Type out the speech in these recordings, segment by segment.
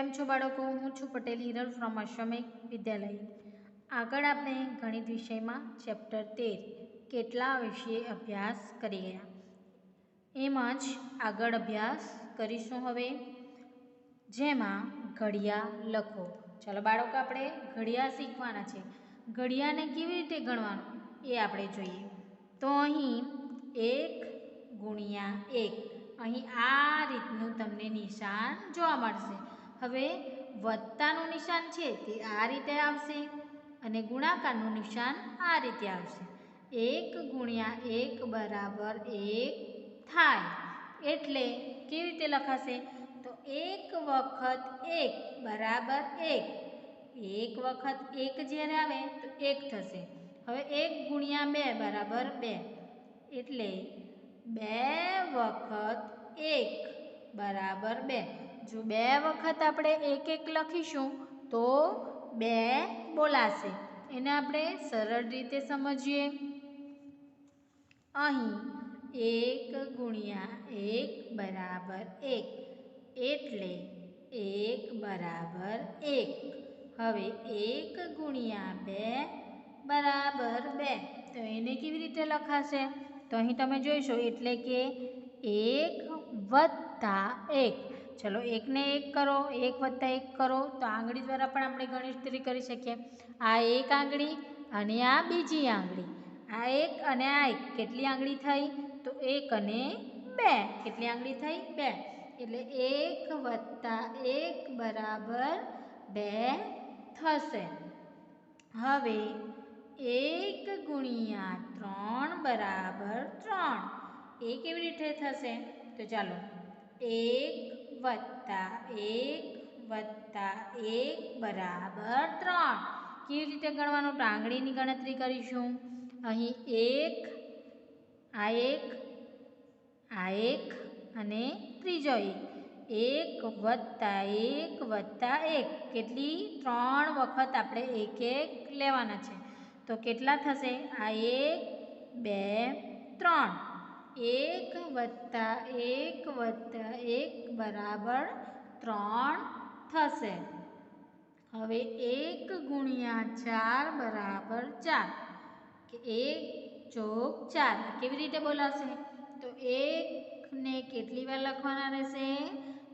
કેમ છો બાળકો? હું છું પટેલ હિરલ ફ્રોમ અશ્વમેઘ વિદ્યાલય. આગળ આપણે ગણિત વિષયમાં ચેપ્ટર તેર, કેટલા વિશે અભ્યાસ કરી ગયા એમ જ આગળ અભ્યાસ કરીશું હવે. જેમાં ઘડિયા લખો. ચાલો બાળકો, આપણે ઘડિયા શીખવાના છે. ઘડિયાને કેવી રીતે ગણવાનું? એ આપણે જોઈએ. તો અહીં એક ગુણ્યા એક. અહીં આ રીતનું તમને નિશાન જોવા મળશે. હવે વત્તાનું નિશાન છે તે આ રીતે આવશે અને ગુણાકારનું નિશાન આ રીતે આવશે. એક ગુણ્યા એક બરાબર એક થાય. એટલે કેવી રીતે લખાશે? તો એક વખત એક બરાબર એક. એક વખત એક જ્યારે આવે તો એક થશે. હવે એક ગુણ્યા બે બરાબર બે. એટલે બે વખત એક. બરાબર બે. જો બે વખત આપણે એક એક લખીશું, તો બે બોલાશે. એને આપણે સરળ રીતે સમજીએ. અહીં એક ગુણ્યા એક બરાબર એક, એટલે એક બરાબર એક. હવે એક ગુણ્યા બે બરાબર બે. તો એને કેવી રીતે લખાશે? તો અહીં તમે જોઈશો, એટલે કે એક વત્તા એક. ચલો એકને એક કરો, એક વત્તા એક કરો. તો આંગળી દ્વારા પણ આપણે ગણતરી કરી શકીએ. આ એક આંગળી અને આ બીજી આંગળી. આ એક અને આ એક. કેટલી આંગળી થઈ? તો એક અને બે. કેટલી આંગળી થઈ? બે. એટલે એક વત્તા એક બરાબર બે થશે. હવે એક ગુણ્યા ત્રણ બરાબર ત્રણ. એ કેવી રીતે થશે. તો ચાલો એક વત્તા એક વત્તા એક બરાબર ત્રણ. કેવી રીતે ગણવાનું? તો ગણતરી કરીશું. અહીં એક, આ એક આ એક અને ત્રીજો એક. એક વત્તા એક વત્તા એક. કેટલી? ત્રણ વખત આપણે એક એક લેવાના છે. તો કેટલા થશે? આ એક, બે, ત્રણ. એક વત્તા એક વત્તા એક બરાબર ત્રણ થશે હવે એક ગુણ્યા ચાર બરાબર ચાર કે એક ચોક ચાર કેવી રીતે બોલાશે તો એકને કેટલી વાર લખવાના રહેશે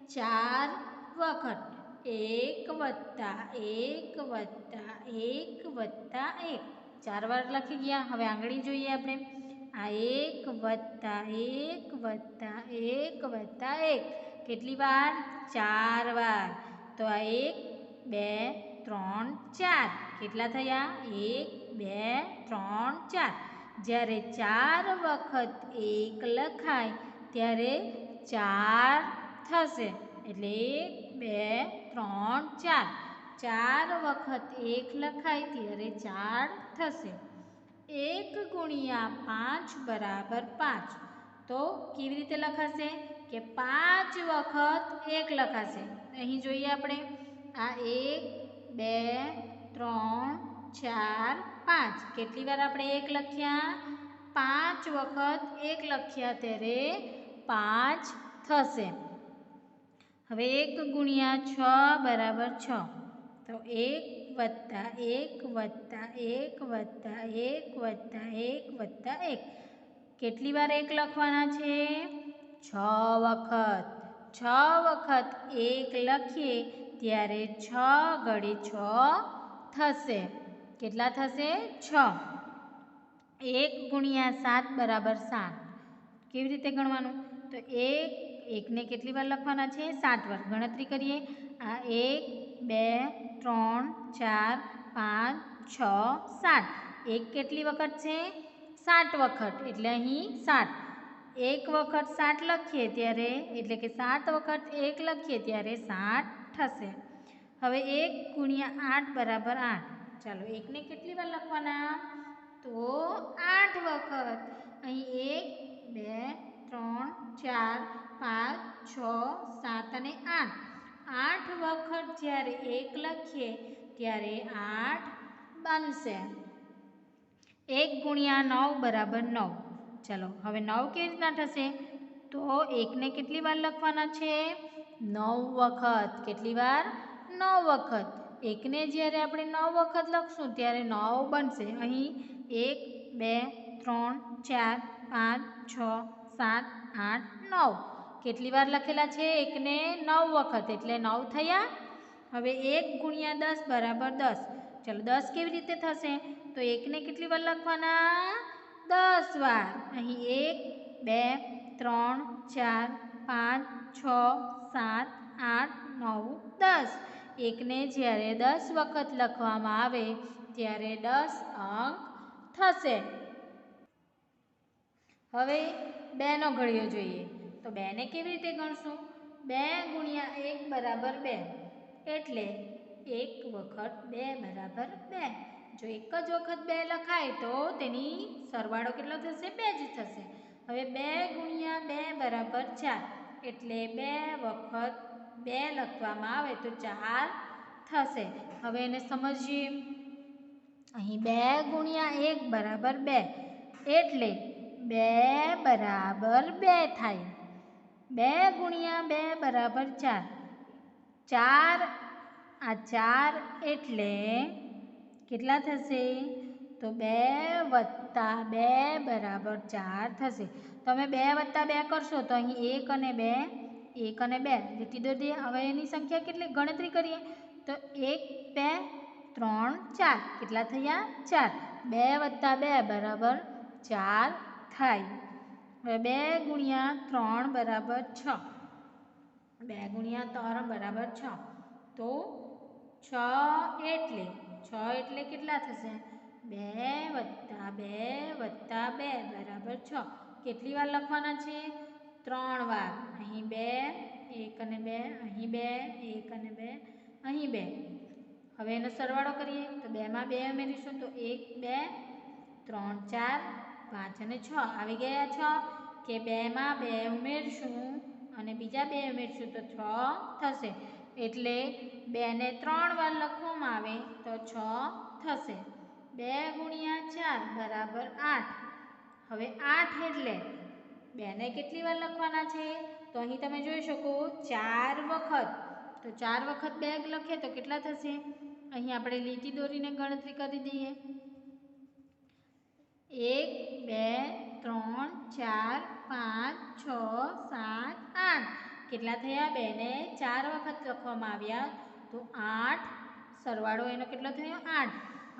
ચાર વખત એક વત્તા એક વત્તા એક વત્તા એક ચાર વાર લખી ગયા હવે આંગળી જોઈએ આપણે આ એક વત્તા એક વત્તા એક વત્તા એક. કેટલી વાર? ચાર વાર. તો આ એક, બે, ત્રણ, ચાર. કેટલા થયા? એક, બે, ત્રણ, ચાર. જ્યારે ચાર વખત એક લખાય, ત્યારે ચાર થશે. એટલે એક, બે, ત્રણ, ચાર. ચાર વખત એક લખાય, ત્યારે ચાર થશે. એક ગુણ્યા પાંચ બરાબર પાંચ. તો કેવી રીતે લખાશે? કે પાંચ વખત એક લખાશે. અહીં જોઈએ આપણે. આ એક, બે, ત્રણ, ચાર, પાંચ. કેટલી વાર આપણે એક લખ્યા? પાંચ વખત એક લખ્યા ત્યારે પાંચ થશે. હવે એક ગુણ્યા છ બરાબર છ. તો એક વત્તા એક વત્તા એક વત્તા એક વત્તા એક વત્તા એક. કેટલી વાર એક લખવાના છે? છ વખત. છ વખત એક લખીએ ત્યારે છ ઘડી છ થશે. કેટલા થશે? છ. એક ગુણ્યા સાત બરાબર સાત. કેવી રીતે ગણવાનું? તો એક, એકને કેટલી વાર લખવાના છે? સાત વાર. ગણતરી કરીએ. આ એક બે, ત્રણ, ચાર, પાંચ, છ, સાત. એક કેટલી વખત છે? સાત વખત. એટલે અહીં સાત. એક વખત સાત લખીએ ત્યારે, એટલે કે સાત વખત એક લખીએ ત્યારે સાત થશે. હવે એક ગુણ્યા આઠ બરાબર આઠ. ચાલો, એકને કેટલી વાર લખવાના? તો આઠ વખત. અહીં એક, બે, ત્રણ, ચાર, પાંચ, છ, સાત અને આઠ. આઠ વખત જ્યારે એક લખીએ, ત્યારે આઠ બનશે. એક ગુણ્યા નવ બરાબર નવ. ચાલો, હવે નવ કેવી રીતના થશે? તો એકને કેટલી વાર લખવાના છે? નવ વખત. કેટલી વાર? નવ વખત. એકને જ્યારે આપણે નવ વખત લખશું, ત્યારે નવ બનશે. અહીં એક, બે, ત્રણ, ચાર, પાંચ, છ, સાત, આઠ, નવ. કેટલી વાર લખેલા છે? એકને નવ વખત. એટલે નવ થયા. હવે એક ગુણ્યા દસ બરાબર દસ. ચલો દસ કેવી રીતે થશે? તો એકને કેટલી વાર લખવાના? દસ વાર. અહીં એક, બે, ત્રણ, ચાર, પાંચ, છ, સાત, આઠ, નવ, દસ. એકને જ્યારે દસ વખત લખવામાં આવે, ત્યારે દસ અંક થશે. હવે બેનો ઘડિયો જોઈએ. તો બેને કેવી રીતે ગણશું? બે ગુણ્યા એક બરાબર બે. એટલે એક વખત બે બરાબર બે. જો એક જ વખત બે લખાય તો તેની સરવાળો કેટલો થશે? બે જ થશે. હવે બે ગુણ્યા બે બરાબર ચાર. એટલે બે વખત બે લખવામાં આવે તો ચાર થશે. હવે એને સમજીએ. અહીં બે ગુણ્યા એક બરાબર બે. એટલે બે બરાબર બે થાય. બે ગુણ્યા બે બરાબર ચાર. ચાર, આ ચાર એટલે કેટલા થશે? તો બે વત્તા બે બરાબર ચાર થશે. તમે બે વત્તા બે કરશો તો અહીં એક અને બે, એક અને બે. લીટી દોરી હવે એની સંખ્યા કેટલી? ગણતરી કરીએ. તો એક, બે, ત્રણ, ચાર. કેટલા થયા? ચાર. બે વત્તા બે બરાબર ચાર થાય. હવે બે ગુણ્યા ત્રણ બરાબર છ. બે ગુણ્યા ત્રણ બરાબર છ. તો છ એટલે છ એટલે કેટલા થશે? બે વત્તા બે વત્તા બે બરાબર છ. કેટલી વાર લખવાના છે? ત્રણ વાર. અહીં બે, એક અને બે, અહીં બે, એક અને બે, અહીં બે. હવે એનો સરવાળો કરીએ. તો બેમાં બે ઉમેરીશું તો એક, બે, ત્રણ, ચાર પાંચ અને છ આવી ગયા છ. કે બેમાં બે ઉમેરશું અને બીજા બે ઉમેરશું તો છ થશે. એટલે બેને ત્રણ વાર લખવામાં આવે તો છ થશે. બે ગુણ્યા ચાર બરાબર આઠ. હવે આઠ એટલે બેને કેટલી વાર લખવાના છે? તો અહીં તમે જોઈ શકો ચાર વખત. તો ચાર વખત બેગ લખીએ તો કેટલા થશે? અહીં આપણે લીટી દોરીને ગણતરી કરી દઈએ. એક, બે, ત્રણ, ચાર, પાંચ, છ, સાત, આઠ. કેટલા થયા? બેને ચાર વખત લખવામાં આવ્યા. તો આઠ. સરવાળો એનો કેટલો થયો? આઠ.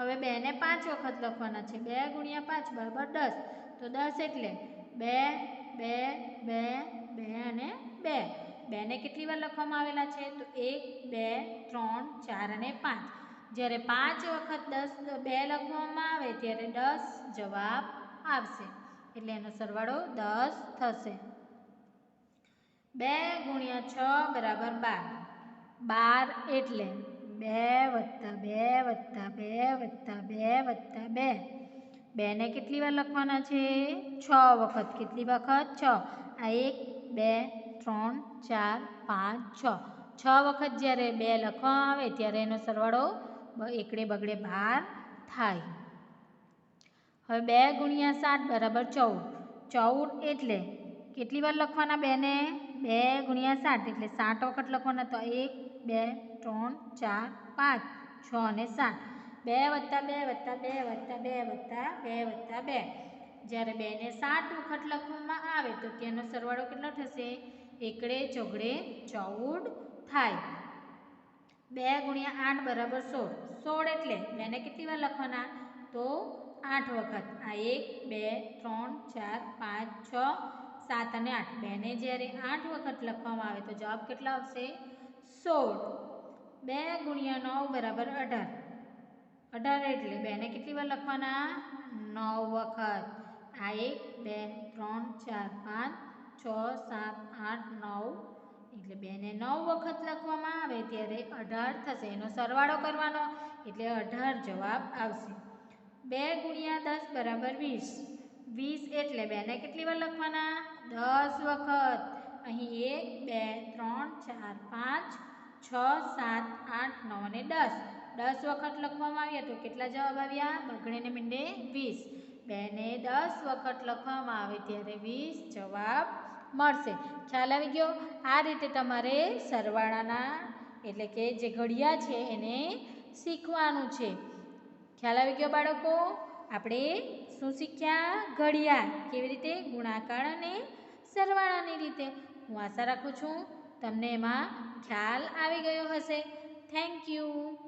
હવે બેને પાંચ વખત લખવાના છે. બે ગુણ્યા પાંચ બરાબર દસ. તો દસ એટલે બે બે બે બે અને બે. બેને કેટલી વાર લખવામાં આવેલા છે? તો એક, બે, ત્રણ, ચાર અને પાંચ. જ્યારે પાંચ વખત દસ બે લખવામાં આવે ત્યારે દસ જવાબ આવશે. એટલે એનો સરવાળો દસ થશે. બે ગુણ્યા છ બરાબર બાર. બાર એટલે બે વત્તા બે વત્તા બે વત્તા બે વત્તા બે. બેને કેટલી વાર લખવાના છે? છ વખત. કેટલી વખત? છ. આ એક, બે, ત્રણ, ચાર, પાંચ, છ. છ વખત જ્યારે બે લખવામાં આવે ત્યારે એનો સરવાળો એકડે બગડે બાર થાય. હવે બે ગુણ્યા સાત બરાબર ચૌદ. ચૌદ એટલે કેટલી વાર લખવાના બેને? બે ગુણ્યા સાત એટલે સાત વખત લખવાના તો એક, બે, ત્રણ, ચાર, પાંચ, છ અને સાત. બે વત્તા બે વત્તા બે વત્તા બે વત્તા બે વત્તા બે. જ્યારે બેને સાત વખત લખવામાં આવે તો તેનો સરવાળો કેટલો થશે? એકડે ચોગડે ચૌદ થાય. બે ગુણ્યા આઠ બરાબર સોળ. સોળ એટલે બેને કેટલી વાર લખવાના? તો આઠ વખત. આ એક, બે, ત્રણ, ચાર, પાંચ, છ, સાત અને આઠ. બેને જ્યારે આઠ વખત લખવામાં આવે તો જવાબ કેટલા આવશે? સોળ. બે ગુણ્યા નવ બરાબર અઢાર. અઢાર એટલે બેને કેટલી વાર લખવાના? નવ વખત. આ એક, બે, ત્રણ, ચાર, પાંચ, છ, સાત, આઠ, નવ એટલે બેને નવ વખત લખવામાં આવે ત્યારે અઢાર થશે. એનો સરવાળો કરવાનો એટલે અઢાર જવાબ આવશે. બે ગુણ્યા દસ બરાબર વીસ. વીસ એટલે બેને કેટલી વાર લખવાના? દસ વખત. અહીં એક, બે, ત્રણ, ચાર, પાંચ, છ, સાત, આઠ, નવ અને દસ. દસ વખત લખવામાં આવ્યા તો કેટલા જવાબ આવ્યા? બગડે ને મીંડે વીસ. બેને દસ વખત લખવામાં આવે ત્યારે વીસ જવાબ મળશે. ખ્યાલ આવી ગયો? આ રીતે તમારે સરવાળાના એટલે કે જે ઘડિયા છે એને શીખવાનું છે. ખ્યાલ આવી ગયો બાળકો? આપણે શું શીખ્યા? ઘડિયા કેવી રીતે? ગુણાકાર અને સરવાળાની રીતે. હું આશા રાખું છું તમને એમાં ખ્યાલ આવી ગયો હશે. Thank you.